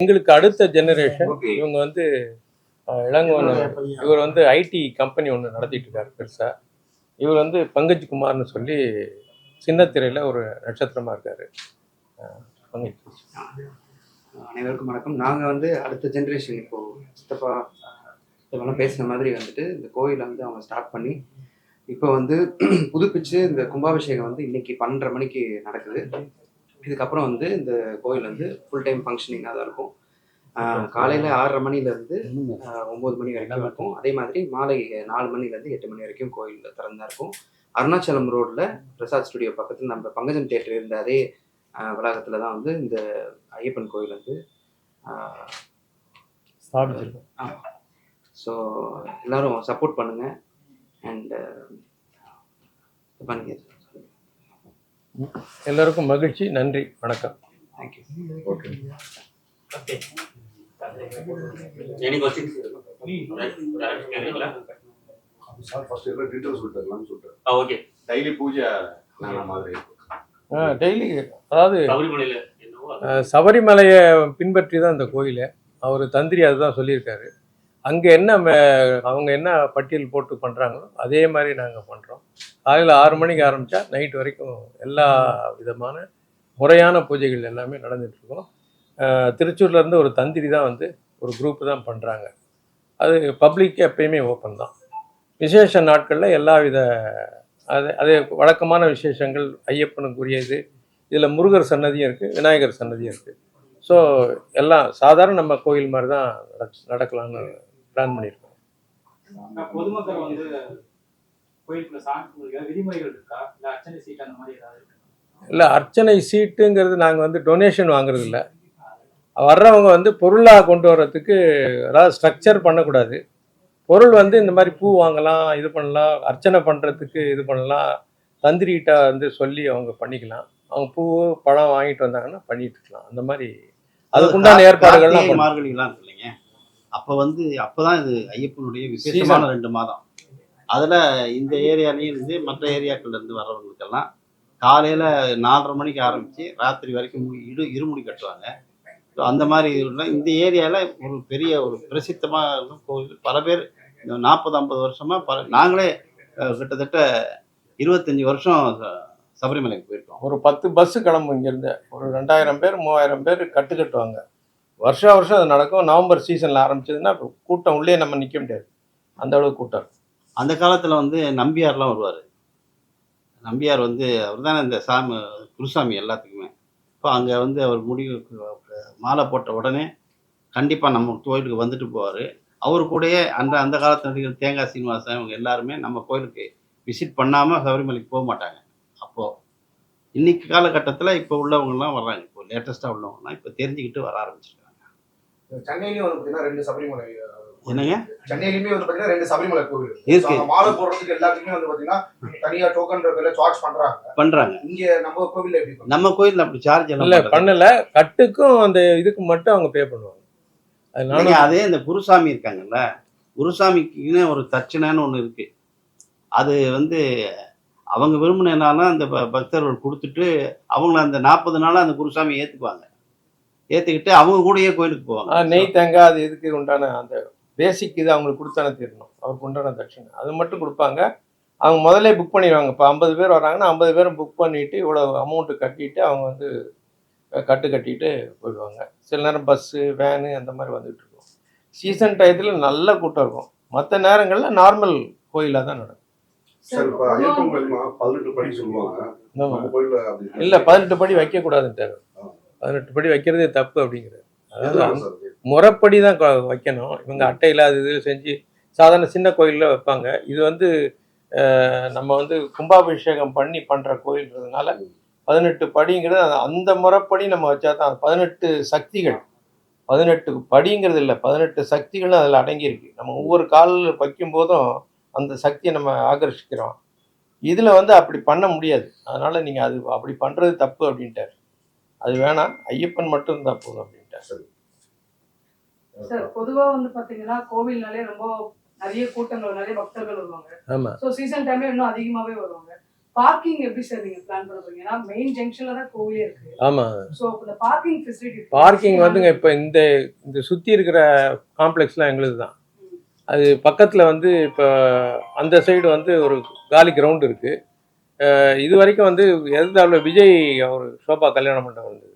எங்களுக்கு அடுத்த ஜெனரேஷன் இவங்க வந்து அஹ், இளங்கோவன் இவர் வந்து ஐடி கம்பெனி ஒன்று நடத்திட்டு இருக்காரு பெருசா. இவர் வந்து பங்கஜ் குமார்னு சொல்லி சின்ன திரையில ஒரு நட்சத்திரமா இருக்காரு. பங்கஜ். அனைவருக்கும் வணக்கம். நாங்கள் வந்து அடுத்த ஜென்ரேஷன் இப்போ சித்தப்பா சித்தப்பாலாம் பேசுன மாதிரி வந்துட்டு இந்த கோயிலை வந்து அவங்க ஸ்டார்ட் பண்ணி இப்போ வந்து புதுப்பிச்சு இந்த கும்பாபிஷேகம் வந்து இன்னைக்கு பன்னெண்டரை மணிக்கு நடக்குது. இதுக்கப்புறம் வந்து இந்த கோயில் வந்து ஃபுல் டைம் ஃபங்க்ஷனிங்காக தான் இருக்கும். காலையில ஆறரை மணிலேருந்து ஒம்பது மணி. வரைக்கும் இருக்கும். அதே மாதிரி மாலை நாலு மணிலேருந்து எட்டு மணி வரைக்கும் கோயில் திறந்தா இருக்கும். அருணாச்சலம் ரோட்ல பிரசாத் ஸ்டுடியோ பக்கத்தில் நம்ம பங்கஜம் தேட்டர் இருந்த அதே வளாகத்துல தான் வந்து இந்த ஐயப்பன் கோயில் வந்து ஸ்தாபிச்சிருக்கோம். ஸோ எல்லாரும் சப்போர்ட் பண்ணுங்க. அண்ட் பண்ணுங்க எல்லாருக்கும் மகிழ்ச்சி நன்றி வணக்கம். டெய்லி பூஜை நான மாதிரி. டெய்லி அதாவது சபரிமலையை பின்பற்றி தான் இந்த கோயில். அவர் தந்திரி அதுதான் சொல்லியிருக்காரு. அங்கே என்ன மே- அவங்க என்ன பட்டியல் போட்டு பண்ணுறாங்களோ அதே மாதிரி நாங்கள் பண்ணுறோம் காலையில் ஆறு மணிக்கு ஆரம்பித்தா நைட் வரைக்கும் எல்லா விதமான முறையான பூஜைகள் எல்லாமே நடந்துகிட்ருக்கோம் திருச்சூர்லேருந்து ஒரு தந்திரி தான் வந்து ஒரு குரூப் தான் பண்ணுறாங்க அது பப்ளிக் எப்பயுமே ஓப்பன் தான். விசேஷ நாட்களில் எல்லா வித அது அது வழக்கமான விசேஷங்கள் ஐயப்பனுக்குரியது. இதில் முருகர் சன்னதியும் இருக்குது விநாயகர் சன்னதியும் இருக்குது ஸோ எல்லாம் சாதாரண நம்ம கோயில் மாதிரி தான் நடக்கலாம்னு பிளான் பண்ணியிருக்கோம் பொதுமக்கள் வந்து கோயிலுக்குள்ள சாமி கும்பிடுற விதிமுறைகள் இருக்கா? இல்ல அர்ச்சனை சீட் அந்த மாதிரி ஏதாவது இருக்கா? இல்லை அர்ச்சனை சீட்டுங்கிறது நாங்கள் வந்து டொனேஷன் வாங்குறது இல்ல. வர்றவங்க வந்து பொருளாக கொண்டு வர்றதுக்கு அதாவது ஸ்ட்ரக்சர் பண்ணக்கூடாது. பொருள் வந்து இந்த மாதிரி பூ வாங்கலாம் இது பண்ணலாம் அர்ச்சனை பண்ணுறதுக்கு இது பண்ணலாம் தந்திரிகிட்ட வந்து சொல்லி அவங்க பண்ணிக்கலாம். அவங்க பூ பழம் வாங்கிட்டு வந்தாங்கன்னா பண்ணிட்டு இருக்கலாம். அந்த மாதிரி அதுக்குண்டான ஏற்பாடுகள்லாம் கார்த்திகை பண்ணணும். மார்கழிலாம் இருக்கு இல்லைங்க அப்ப வந்து அப்பதான் இது ஐயப்பனுடைய விசேஷமான ரெண்டு மாதம். அதுல இந்த ஏரியாலையும் இருந்து மற்ற ஏரியாக்கள்ல இருந்து வர்றவங்களுக்கெல்லாம் காலையில நாலரை மணிக்கு ஆரம்பிச்சு ராத்திரி வரைக்கும் இடு இருமுடி கட்டுவாங்க. ஸோ அந்த மாதிரி உள்ள இந்த ஏரியால ஒரு பெரிய ஒரு பிரசித்தமான கோவில். பல பேர் இந்த நாற்பது ஐம்பது வருஷமா பல நாங்களே கிட்டத்தட்ட இருபத்தஞ்சி வருஷம் ச- சபரிமலைக்கு போயிருக்கோம். ஒரு பத்து பஸ்ஸு கிளம்பும் இங்கேருந்து. ஒரு ரெண்டாயிரம் பேர் மூவாயிரம் பேர் கட்டு கட்டுவாங்க. வருஷா வருஷம் அது நடக்கும். நவம்பர் சீசனில் ஆரம்பிச்சதுன்னா கூட்டம் உள்ளே நம்ம நிற்க முடியாது. அந்த அளவுக்கு கூட்டம் அந்த காலத்தில் வந்து நம்பியார்லாம் வருவார். நம்பியார் வந்து அவர் தானே இந்த சாமி குருசாமி எல்லாத்துக்குமே. இப்போ அங்கே வந்து அவர் முடிவு மாலை போட்ட உடனே கண்டிப்பாக நம்ம கோயிலுக்கு வந்துட்டு போவார். அவர் கூடயே அந்த அந்த காலத்து நடிகர் தேங்காய் சீனிவாசன் இவங்க எல்லாருமே நம்ம கோயிலுக்கு விசிட் பண்ணாமல் சபரிமலைக்கு போக மாட்டாங்க. அப்போது இன்னைக்கு காலகட்டத்தில் இப்போ உள்ளவங்கலாம் வர்றாங்க. இப்போ லேட்டஸ்ட்டாக உள்ளவங்கலாம் இப்போ தெரிஞ்சுக்கிட்டு வர ஆரம்பிச்சிருக்காங்க சென்னையிலயும் வந்து பாத்தீங்கன்னா ரெண்டு சபரிமலை என்னங்க? சென்னையிலுமே வந்து பாத்தீங்கன்னா ரெண்டு சபரிமலை கோவில் இருக்கு. மாலை போடுறதுக்கு எல்லாத்துக்குமே வந்து பாத்தீங்கன்னா தனியா டோக்கன் பேர்ல சார்ஜ் பண்றாங்க. பண்ணுறாங்க இங்க நம்ம கோவில்ல எப்படி பண்றாங்க? நம்ம கோயிலில் அப்படி சார்ஜ் இல்லை பண்ணல. கட்டுக்கும் அந்த இதுக்கு மட்டும் அவங்க பே பண்ணுவாங்க. அதனால அதே இந்த குருசாமி இருக்காங்கல்ல. குருசாமிக்குன்னு ஒரு தட்சணைன்னு ஒன்று இருக்கு. அது வந்து அவங்க விரும்பினாலும் அந்த ப- பக்தர்கள் கொடுத்துட்டு அவங்கள அந்த நாற்பது நாளா அந்த குருசாமி ஏத்துக்குவாங்க. ஏத்துக்கிட்டு அவங்க கூடயே கோயிலுக்கு போவாங்க. நெய் தேங்காய் அது இதுக்கு உண்டான அந்த பேசிக் இது அவங்களுக்கு கொடுத்தானே தீரணும். அவருக்கு உண்டான தட்சணை. அது மட்டும் கொடுப்பாங்க. அவங்க முதல்ல புக் பண்ணிடுவாங்க. இப்போ ஐம்பது பேர் வராங்கன்னா ஐம்பது பேரும் புக் பண்ணிட்டு இவ்வளோ அமௌண்ட்டு கட்டிட்டு அவங்க வந்து கட்டு கட்டிட்டு போயிடுவாங்க. சில நேரம் பஸ்ஸு வேனு அந்த மாதிரி வந்துட்டு இருக்கும். சீசன் டயத்தில் நல்ல கூட்டம் இருக்கும். மற்ற நேரங்களில் நார்மல் கோயிலாக தான் நடக்கும். இல்லை பதினெட்டு படி வைக்கக்கூடாதுன்ட்டாரு. பதினெட்டு படி வைக்கிறதே தப்பு அப்படிங்கிறாரு. அதாவது? முறைப்படி தான் வைக்கணும். இவங்க அட்டையில் அது இது செஞ்சு சாதாரண சின்ன கோயிலில் வைப்பாங்க. இது வந்து நம்ம வந்து கும்பாபிஷேகம் பண்ணி பண்ணுற கோயில்ன்றதுனால பதினெட்டு படிங்கிறது அந்த- அந்த முறைப்படி நம்ம வச்சா தான் பதினெட்டு சக்திகள். பதினெட்டு படிங்கிறது இல்லை பதினெட்டு சக்திகளும் அதில் அடங்கியிருக்கு. நம்ம ஒவ்வொரு காலில் வைக்கும்போதும் அந்த சக்தியை நம்ம ஆகர்ஷிக்கிறோம். இதில் வந்து அப்படி பண்ண முடியாது. அதனால் நீங்கள் அது அப்படி பண்ணுறது தப்பு அப்படின்ட்டார். அது வேணாம் ஐயப்பன் மட்டும் இருந்தால் போதும் அப்படின்ட்டார். சார். பொதுவா வந்து பாத்தீங்கன்னா கோவில்னாலே ரொம்ப நிறைய கூட்டங்கள் நிறைய பக்தர்கள் வருவாங்க. ஆமாம் ஸோ சீசன் டைம்ல இன்னும் அதிகமாவே வருவாங்க. பார்க்கிங் எப்படி சார் நீங்க பிளான் பண்ண போறீங்க ஏன்னா மெயின் ஜங்ஷன்ல தான் கோவிலே இருக்கு. ஆமாம் சோ இந்த பார்க்கிங் ஃபெசிலிட்டி பார்க்கிங் வந்துங்க இப்போ இந்த இந்த சுற்றி இருக்கிற காம்ப்ளெக்ஸ்லாம் எங்களுது தான் அது பக்கத்தில் வந்து இப்போ அந்த சைடு வந்து ஒரு காலி கிரவுண்ட் இருக்குது இது வரைக்கும் வந்து எதிர்த்தாவில் விஜய் அவர் சோபா கல்யாண மண்டபம் இருந்தது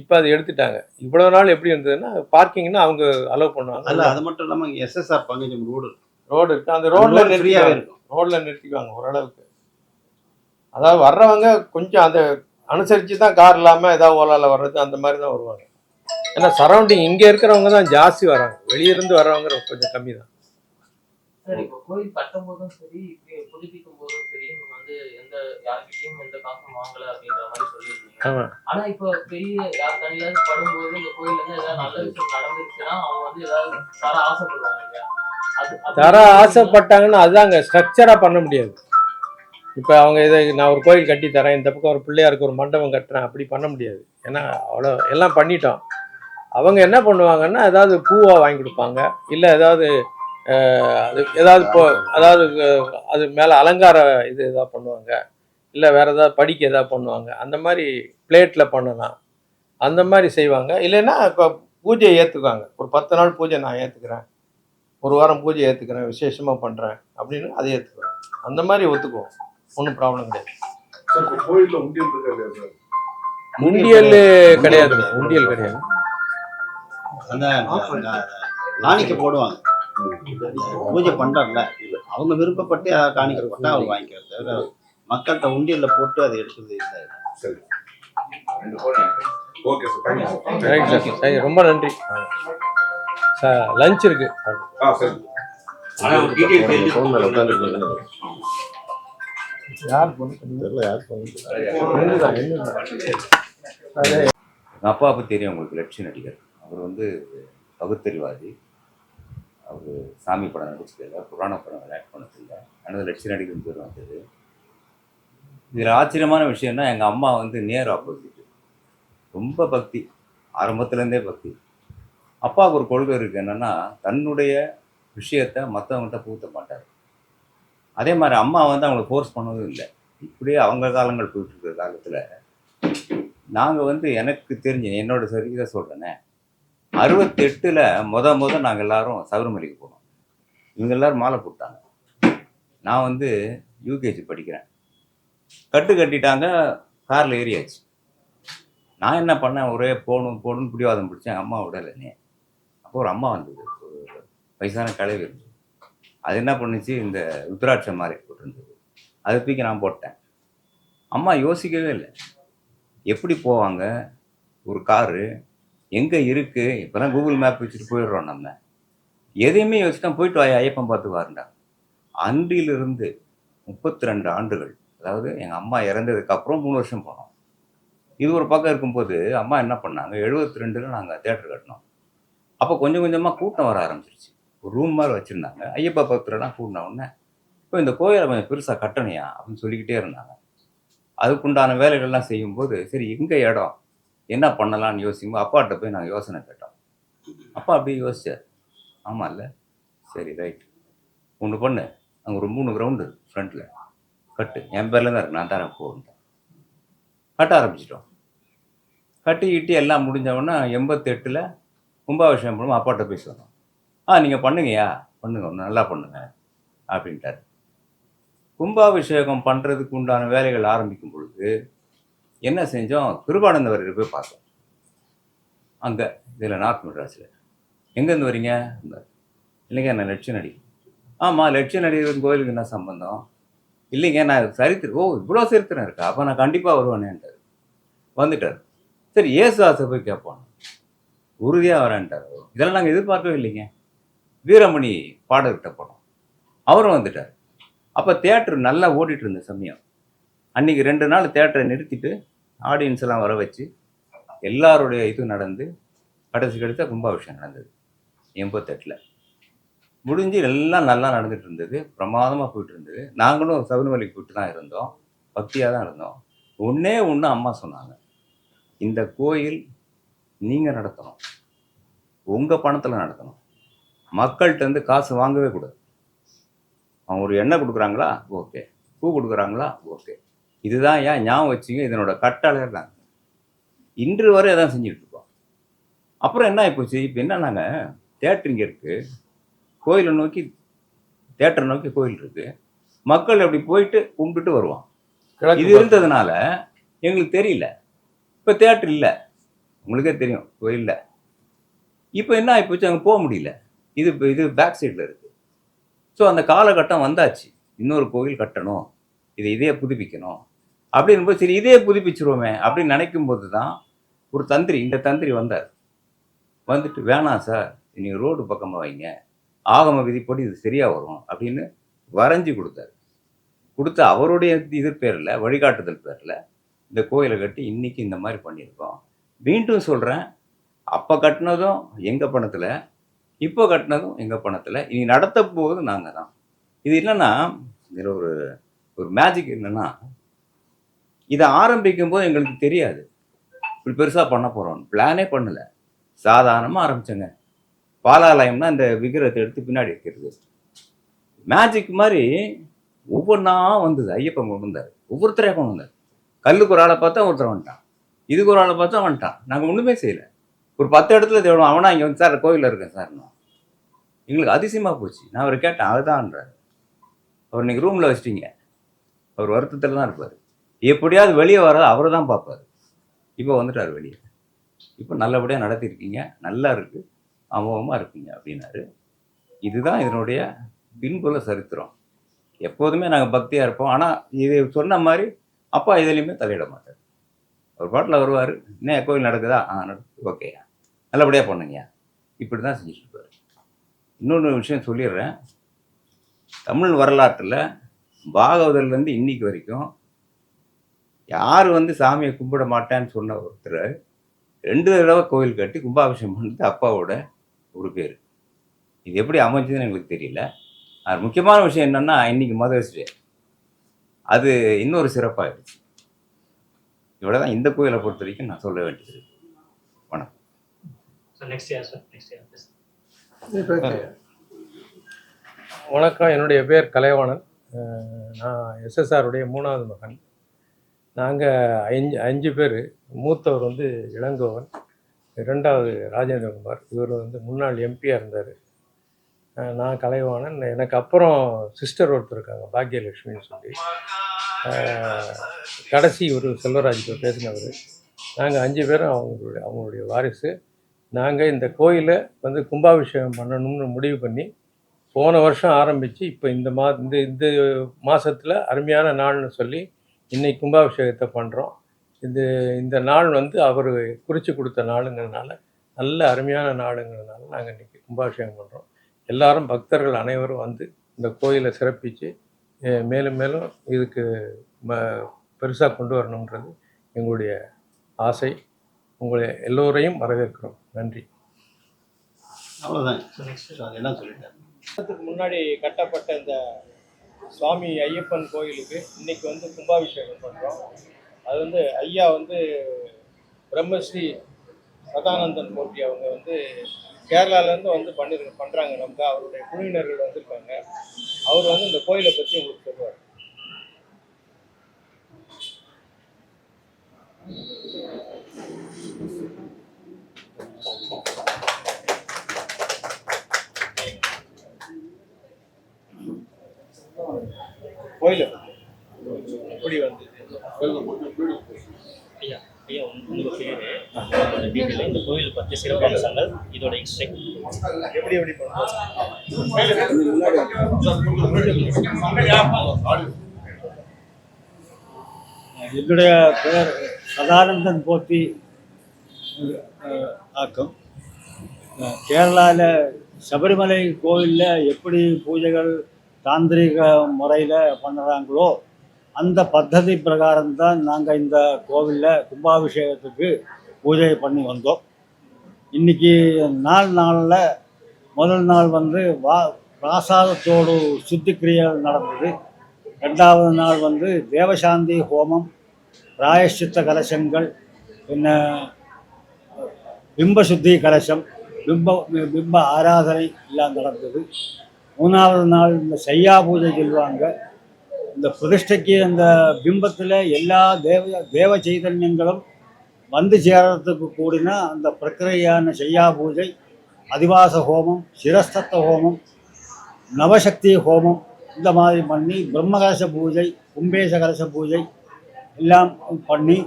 இப்போ அதை எடுத்துட்டாங்க. இவ்வளோ நாள் எப்படி இருந்ததுன்னா பார்க்கிங்னா அவங்க அலோவ் அல்ல பண்ணுவாங்க அது மட்டும் இல்லாம இங்க எஸ்எஸ்ஆர் பங்கஜம் ரோடு ரோடு இருக்குது அந்த ரோட்டில் ஃப்ரீயாவே நிறுத்திக்குவாங்க. இருக்கும். ரோட்டில் நிறுத்திக்குவாங்க ஓரளவுக்கு. அதாவது வர்றவங்க கொஞ்சம் அந்த அனுசரித்து தான் கார் இல்லாமல் ஏதாவது ஓலாவில் வர்றது அந்த மாதிரி தான் வருவாங்க. ஏன்னா சரௌண்டிங் இங்கே இருக்கிறவங்க தான் ஜாஸ்தி வராங்க. வெளியிருந்து வர்றவங்க கொஞ்சம் கம்மி தான். சார் இப்போ கோயில் கட்டும் போதும் சரி புதுப்பிக்கும் வந்து எந்த யார்கிட்டயும் எந்த காசும் வாங்கல அப்படின்ற மாதிரி சொல்லியிருந்தீங்க. ஆமாம் ஆனா இப்போ பெரிய யார் கண்ணிலாவது படும்போது இந்த கோயில்ல இருந்து ஏதாவது நல்ல விஷயம் நடந்துருச்சுன்னா அவங்க வந்து ஏதாவது தர ஆசைப்படுவாங்க இல்லையா? தர ஆசைப்பட்டாங்கன்னா அதுதாங்க ஸ்ட்ரக்சராக பண்ண முடியாது. இப்போ அவங்க இதை நான் ஒரு கோயில் கட்டி தரேன் இந்த பக்கம் ஒரு பிள்ளையாருக்கு ஒரு மண்டபம் கட்டுறேன் அப்படி பண்ண முடியாது. ஏன்னா அவ்வளோ எல்லாம் பண்ணிட்டோம். அவங்க என்ன பண்ணுவாங்கன்னா ஏதாவது பூவா வாங்கி கொடுப்பாங்க இல்லை ஏதாவது அது ஏதாவது இப்போ அதாவது அது மேலே அலங்கார இது எதாவது பண்ணுவாங்க இல்லை வேற ஏதாவது படிக்க எதாவது பண்ணுவாங்க அந்த மாதிரி பிளேட்டில் பண்ணலாம் அந்த மாதிரி செய்வாங்க இல்லைன்னா இப்போ பூஜையை ஏற்றுக்குவாங்க ஒரு பத்து நாள் பூஜை நான் ஏற்றுக்கிறேன் ஒரு வாரம் பூஜை ஏற்றுக்கிறேன் விசேஷமாக பண்ணுறேன் அப்படின்னு அதை ஏற்றுக்குவேன் அந்த மாதிரி ஒத்துக்குவோம் ஒன்றும் ப்ராப்ளம் கிடையாது உண்டியல் கிடையாது உண்டியல் கிடையாது போடுவாங்க பூஜை பண்றாங்கல்ல. அவங்க விருப்பப்பட்டு யாராவது காணிக்க போட்டா அவங்க வாங்கிக்கிறது மக்கள்கிட்ட உண்டியல்ல போட்டு அதை எடுக்கிறது இல்லை. சரி. ரொம்ப நன்றி. சார். லஞ்ச் இருக்கு. எங்கள் அப்பா தெரியும் உங்களுக்கு லட்சிய நடிகர். அவர் வந்து பகுத்தறிவாதி அவர் சாமி படம் நடிச்சதில்லை புராண படம் ஆக்ட் பண்ணதில்லை ஆனால் லட்சிய நடிகர் பேர் வந்தது இதில் ஆச்சரியமான விஷயம்னா எங்கள் அம்மா வந்து நேர் ஆப்போசிட்டு ரொம்ப பக்தி. ஆரம்பத்துலேருந்தே பக்தி. அப்பாவுக்கு ஒரு கொள்கை இருக்குது என்னென்னா தன்னுடைய விஷயத்தை மற்றவங்கள்ட்ட பூத்த மாட்டார். அதே மாதிரி அம்மா வந்து அவங்களை ஃபோர்ஸ் பண்ணதும் இல்லை. இப்படியே அவங்க காலங்கள் போயிட்டு இருக்கிற காலத்தில் நாங்கள் வந்து எனக்கு தெரிஞ்ச என்னோட தான் சொல்கிறேனே அறுபத்தெட்டில் முத முத நாங்கள் எல்லாரும் சபரிமலைக்கு போனோம். இவங்க எல்லாரும் மாலை போட்டாங்க. நான் வந்து யூகேஜி படிக்கிறேன். கட்டு கட்டிட்டாங்க காரில் ஏறியாச்சு. நான் என்ன பண்ணேன்? ஒரே போகணும் போகணும்னு பிடிவாதம் பிடிச்சேன் அம்மா விடலைனே அப்போ ஒரு அம்மா வந்தது. ஒரு வயசான கலைவி இருந்தது அது என்ன பண்ணுச்சு? இந்த ருத்ராட்சம் மாதிரி போட்டிருந்தது. அதை தூக்கி நான் போட்டேன். அம்மா யோசிக்கவே இல்லை. எப்படி போவாங்க? ஒரு காரு எங்கே இருக்குது இப்போலாம் கூகுள் மேப் வச்சுட்டு போயிடுறோம் நம்ம. எதையுமே யோசிச்சா போயிட்டு வாய் ஐயப்பன் பார்த்து வாருண்டா அன்றிலிருந்து முப்பத்தி ரெண்டு ஆண்டுகள் அதாவது எங்கள் அம்மா இறந்ததுக்கப்புறம் மூணு வருஷம் போனோம். இது ஒரு பக்கம் இருக்கும்போது அம்மா என்ன பண்ணாங்க? எழுபத்தி ரெண்டில் நாங்கள் தேட்டர் கட்டினோம். அப்போ கொஞ்சம் கொஞ்சமாக கூட்டம் வர ஆரம்பிச்சிருச்சு. ஒரு ரூம் மாதிரி வச்சுருந்தாங்க. ஐயப்பா பக்தரெல்லாம் கூட்டின உடனே இப்போ இந்த கோயிலை கொஞ்சம் பெருசாக கட்டணையா அப்படின்னு சொல்லிக்கிட்டே இருந்தாங்க. அதுக்குண்டான வேலைகள்லாம் செய்யும்போது சரி எங்கே இடம்? என்ன பண்ணலாம்னு யோசிக்கும்போது அப்பாட்ட போய் நாங்கள் யோசனை கேட்டோம் அப்பா அப்படியே யோசிச்சார். ஆமாம் இல்லை? சரி ரைட் ஒன்று பண்ணு அங்கே ஒரு மூணு கிரவுண்டு ஃப்ரண்ட்டில் கட்டு. என் பேரில் தான் இருக்கு. நான் தரேன் போன்ட்டேன் கட்ட ஆரம்பிச்சிட்டோம். கட்டி கிட்டி எல்லாம் முடிஞ்சவொன்னே எண்பத்தெட்டில் கும்பாபிஷேகம் பண்ணுவோம் அப்பாட்ட போய் சொன்னோம். ஆ நீங்கள் பண்ணுங்கய்யா. பண்ணுங்க ஒன்று நல்லா பண்ணுங்க அப்படின்ட்டார். கும்பாபிஷேகம் பண்ணுறதுக்கு உண்டான வேலைகள் ஆரம்பிக்கும் பொழுது என்ன செஞ்சோம்? கிருபானந்தவரில் போய் பார்த்தோம். அங்கே இதில் நார்த் மெட்ராஸில். எங்கேருந்து வரீங்க? இல்லைங்க நான் லட்சிய நடி. ஆமாம் லட்சிய நடிகர் கோயிலுக்கு என்ன சம்பந்தம்? இல்லைங்க நான் சரித்திரம் ஓ இவ்வளோ சரித்திரம் இருக்கா? அப்போ நான் கண்டிப்பாக வருவேனேன்ட்டார். வந்துட்டார். சரி ஏசுதாசை போய் கேட்போம். உறுதியாக வரேன்ட்டார். இதெல்லாம் நாங்கள் எதிர்பார்க்கவே இல்லைங்க. வீரமணி பாடல்கிட்ட போனோம். அவரும் வந்துட்டார். அப்போ தேட்டர் நல்லா ஓடிட்டு இருந்த சமயம். அன்றைக்கி ரெண்டு நாள் தேட்டரை நிறுத்திட்டு ஆடியன்ஸ் எல்லாம் வர வச்சு எல்லாருடைய இதுவும் நடந்து கடைசி கடைசியாக கும்பாபிஷேகம் நடந்தது. எண்பத்தெட்டில். முடிஞ்சு எல்லாம் நல்லா நடந்துட்டு இருந்தது. பிரமாதமாக போயிட்டு இருந்தது. நாங்களும் சபரிமலைக்கு போயிட்டு தான் இருந்தோம். பக்தியாக தான் இருந்தோம். ஒன்றே ஒன்று அம்மா சொன்னாங்க. இந்த கோயில் நீங்கள் நடத்தணும். உங்கள் பணத்தில் நடத்தணும். மக்கள்கிட்டருந்து காசு வாங்கவே கூடாது. அவங்க ஒரு எண்ணெய் கொடுக்குறாங்களா? ஓகே. பூ கொடுக்குறாங்களா? ஓகே. இதுதான் ஏன் ஞாபகம் வச்சுங்க இதனோட கட்டாளர் தான் இன்று வரை அதான் செஞ்சுட்டு இருக்கோம். அப்புறம் என்ன ஆயிப்போச்சு இப்போ என்ன நாங்கள் தேட்டர் இங்கே இருக்குது கோயிலை நோக்கி தேட்டரை நோக்கி கோயில் இருக்குது மக்கள் அப்படி போயிட்டு கும்பிட்டுட்டு வருவான் இது இருந்ததுனால எங்களுக்கு தெரியல. இப்போ தேட்டர் இல்லை. உங்களுக்கே தெரியும் கோயிலில். இப்போ என்ன ஆகிப்போச்சு அங்கே போக முடியல. இது இப்ப இது பேக் சைடில் இருக்குது ஸோ அந்த காலகட்டம் வந்தாச்சு. இன்னொரு கோயில் கட்டணும். இதை இதே புதுப்பிக்கணும். அப்படின்போது சரி இதே புதுப்பிச்சிருவோமே அப்படின்னு நினைக்கும் போது தான் ஒரு தந்திரி இந்த தந்திரி வந்தார். வந்துட்டு வேணாம் சார் நீங்கள் ரோடு பக்கமாக வைங்க. ஆகம விதிப்படி இது சரியாக வரும் அப்படின்னு வரைஞ்சி கொடுத்தாரு. கொடுத்த அவருடைய இது பேரில் வழிகாட்டுதல் பேரில் இந்த கோயிலை கட்டி இன்றைக்கி இந்த மாதிரி பண்ணியிருக்கோம். மீண்டும் சொல்கிறேன் அப்போ கட்டினதும் எங்கள் பணத்தில் இப்போ கட்டினதும் எங்கள் பணத்தில் இனி நடத்த போவது நாங்கள் தான். இது என்னென்னா இதில் ஒரு ஒரு மேஜிக் என்னென்னா இதை ஆரம்பிக்கும் போது எங்களுக்கு தெரியாது. இப்படி பெருசாக பண்ண போகிறோம் பிளானே பண்ணலை. சாதாரணமாக ஆரம்பித்தேங்க பாலாலயம்னா இந்த விக்கிரத்தை எடுத்து பின்னாடி இருக்கிறது மேஜிக் மாதிரி ஒவ்வொன்றா வந்தது. ஐயப்பன் கொண்டு வந்தார். ஒவ்வொருத்தரையாக கொண்டு வந்தார். கல்லுக்கு ஒரு ஆளை பார்த்தா ஒருத்தர் வந்துட்டான். இதுக்கு ஒரு ஆளை பார்த்தா வந்துட்டான். நாங்கள் ஒன்றுமே செய்யலை. ஒரு பத்து இடத்துல தேடுவோம். அவனா இங்கே வந்து சார் கோயிலில் இருக்கேன் சார். நான் எங்களுக்கு அதிசயமாக போச்சு. நான் அவர் கேட்டேன் அதுதான்றார். அவர் இன்றைக்கி ரூமில் வச்சிட்டிங்க. அவர் வருத்தத்தில் தான் இருப்பார். எப்படியாவது வெளியே வராது அவர் தான் பார்ப்பார். இப்போ வந்துட்டார் வெளியே. இப்போ நல்லபடியாக நடத்தியிருக்கீங்க நல்லா இருக்குது அமோகமாக இருக்கீங்க அப்படின்னாரு. இதுதான் இதனுடைய பின்புல சரித்திரம். எப்போதுமே நாங்கள் பக்தியாக இருப்போம். ஆனால் இது சொன்ன மாதிரி அப்பா இதுலேயுமே தலையிட மாட்டார். அவர் பாட்டில் வருவார் என்ன கோயில் நடக்குதா? ஆ நடக்குது ஓகேயா நல்லபடியாக பண்ணுங்கய்யா இப்படி தான் செஞ்சுட்டு இருப்பார். இன்னொன்று விஷயம் சொல்லிடுறேன். தமிழ் வரலாற்றில் பாகவதர்லேருந்து இன்னைக்கு வரைக்கும் யார் வந்து சாமியை கும்பிட மாட்டேன்னு சொன்ன ஒருத்தர் ரெண்டு தடவை கோயில் கட்டி கும்பாபிஷேகம் பண்ணது அப்பாவோட ஒரு பேர் இது எப்படி அமைஞ்சதுன்னு எங்களுக்கு தெரியல. அது முக்கியமான விஷயம் என்னன்னா இன்னைக்கு மதர்ஸ் டே அது இன்னொரு சிறப்பாகிடுச்சு இவ்வளோ தான் இந்த கோயிலை பொறுத்த வரைக்கும் நான் சொல்ல வேண்டியது. So next year sir next year வணக்கம். என்னுடைய பேர் கலைவாணன். நான் எஸ்எஸ்ஆருடைய மூணாவது மகன். நாங்கள் அஞ்சு அஞ்சு பேர் மூத்தவர் வந்து இளங்கோவன் இரண்டாவது ராஜேந்திரகுமார் இவர் வந்து முன்னாள் எம்பியாக இருந்தார். நான் கலைவாணன் எனக்கு அப்புறம் சிஸ்டர் ஒருத்தர் இருக்காங்க பாக்யலட்சுமின்னு சொல்லி. கடைசி ஒரு செல்வராஜ் பேசினவர். நாங்கள் அஞ்சு பேரும் அவங்களுடைய அவங்களுடைய வாரிசு. நாங்கள் இந்த கோயிலை வந்து கும்பாபிஷேகம் பண்ணணும்னு முடிவு பண்ணி போன வருஷம் ஆரம்பித்து இப்போ இந்த மா இந்த இந்த மாதத்தில் அருமையான நாள்னு சொல்லி இன்னைக்கு கும்பாபிஷேகத்தை பண்ணுறோம் இது இந்த நாள் வந்து அவர் குறித்து கொடுத்த நாளுங்கிறதுனால நல்ல அருமையான நாளுங்கிறதுனால நாங்கள் இன்றைக்கி கும்பாபிஷேகம் பண்ணுறோம் எல்லாரும் பக்தர்கள் அனைவரும் வந்து இந்த கோயிலை சிறப்பித்து மேலும் மேலும் இதுக்கு ம பெருசாக கொண்டு வரணுன்றது எங்களுடைய ஆசை. உங்களை எல்லோரையும் வரவேற்கிறோம். நன்றி. அவ்வளோதான் எல்லாம் சொல்லிட்டேன் முன்னாடி கட்டப்பட்ட இந்த சுவாமி ஐயப்பன் கோயிலுக்கு இன்னைக்கு வந்து கும்பாபிஷேகம் பண்ணுறோம் அது வந்து ஐயா வந்து பிரம்மஸ்ரீ சதானந்தன் மூர்த்தி அவங்க வந்து கேரளாலேருந்து வந்து பண்ணிரு பண்ணுறாங்க நமக்கு அவருடைய குழுவினர்கள் வந்திருக்காங்க. அவர் வந்து இந்த கோயிலை பற்றி உங்களுக்கு சொல்லுவார் கோயிலை பத்தி. எப்படி வந்து ஐயா ஐயா உங்க பேரு உங்களோட டீட்டெயில் இந்த கோயில் பற்றி சிறப்பம்சங்கள் இதோட ஹிஸ்டரி எப்படி எப்படி என்னுடைய பெயர் சதானந்தன் அஹ், ஆக்கம். கேரளாவில் சபரிமலை கோயிலில் எப்படி பூஜைகள் தாந்திரிக முறையில் பண்ணுறாங்களோ அந்த பத்ததி பிரகாரம் தான் நாங்கள் இந்த கோவிலில் கும்பாபிஷேகத்துக்கு பூஜை பண்ணி வந்தோம். இன்னைக்கு நாலு நாளில் முதல் நாள் வந்து வா பிராசாதத்தோடு சுத்திக்கிரியல் நடந்தது. ரெண்டாவது நாள் வந்து தேவசாந்தி ஹோமம் பிராயஷ்சித்த கலசங்கள் பின்ன பிம்ப சுத்தி கலசம் பிம்ப பிம்ப ஆராதனை எல்லாம் நடந்தது. மூணாவது நாள் இந்த சையா பூஜை சொல்லுவாங்க. இந்த பிரதிஷ்டைக்கு அந்த பிம்பத்தில் எல்லா தேவ தேவ சைதன்யங்களும் வந்து சேரத்துக்கு கூடின அந்த பிரக்கிரையான செய்யா பூஜை அதிவாச ஹோமம் சிரஸ்தத்த ஹோமம் நவசக்தி ஹோமம் இந்த மாதிரி பண்ணி பிரம்மகலச பூஜை கும்பேச கலச பூஜை எல்லாம் பண்ணி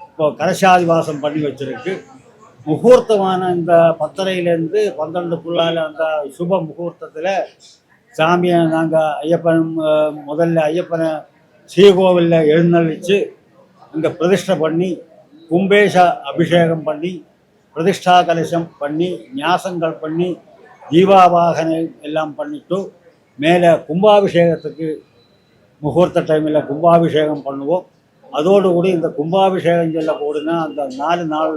இப்போ கலசாதிவாசம் பண்ணி வச்சுருக்கு. முகூர்த்தமான இந்த பத்தரையிலேருந்து பன்னெண்டுக்குள்ளால அந்த சுப முகூர்த்தத்தில் சாமியை நாங்கள் ஐயப்பன் முதல்ல ஐயப்பனை ஸ்ரீகோவிலில் எழுந்தளித்து இங்கே பிரதிஷ்டை பண்ணி கும்பேஷ அபிஷேகம் பண்ணி பிரதிஷ்டா கலசம் பண்ணி நியாசங்கள் பண்ணி தீபாவாகனை எல்லாம் பண்ணிட்டு மேலே கும்பாபிஷேகத்துக்கு முகூர்த்த டைமில் கும்பாபிஷேகம் பண்ணுவோம். அதோடு கூட இந்த கும்பாபிஷேகம் சொல்லக்கூடினா அந்த நாலு நாள்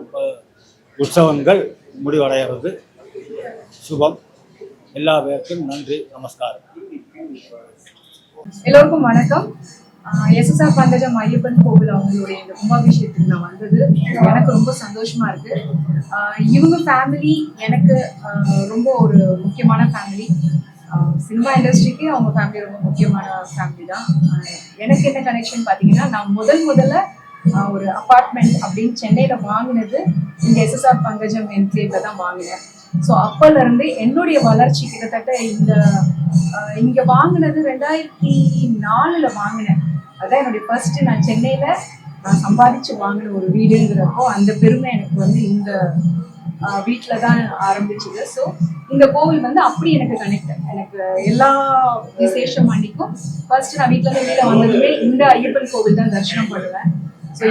உற்சவங்கள் முடிவடைகிறது. சுபம். எல்லா பேருக்கும் நன்றி நமஸ்காரம். எல்லோருக்கும் வணக்கம். எஸ்எஸ்ஆர் பங்கஜம் ஐயப்பன் கோவில் அவங்களுடைய இந்த கும்பாபிஷேகத்துக்கு நான் வந்தது. எனக்கு ரொம்ப சந்தோஷமா இருக்கு. இவங்க ஃபேமிலி எனக்கு ரொம்ப ஒரு முக்கியமான ஃபேமிலி சினிமா இண்டஸ்ட்ரிக்கு அவங்க ஃபேமிலி ரொம்ப முக்கியமான ஃபேமிலி தான். எனக்கு என்ன கனெக்ஷன் பார்த்தீங்கன்னா நான் முதல் முதல்ல ஒரு அப்பார்ட்மெண்ட் அப்படின்னு சென்னையில் வாங்கினது இந்த எஸ்எஸ்ஆர் பங்கஜம் என்க்ளேவ்ல தான் வாங்கினேன். ஸோ அப்போல இருந்து என்னுடைய வளர்ச்சி கிட்டத்தட்ட இந்த இங்கே இங்க வாங்கினது ரெண்டாயிரத்தி நாலுல வாங்கினேன். அதான் என்னுடைய ஃபர்ஸ்ட் நான் சென்னையில நான் சம்பாதிச்சு வாங்கின ஒரு வீடுங்கிறப்போ அந்த பெருமை எனக்கு வந்து இந்த வீட்டில் தான் ஆரம்பிச்சது. ஸோ இந்த கோவில் வந்து அப்படி எனக்கு கனெக்ட் எனக்கு எல்லா விசேஷம் அன்னைக்கும் ஃபர்ஸ்ட் நான் வீட்டில் இருந்து வெளியில வந்ததுமே இந்த ஐயப்பன் கோவில் தான் தரிசனம் பண்ணுவேன். ஸோ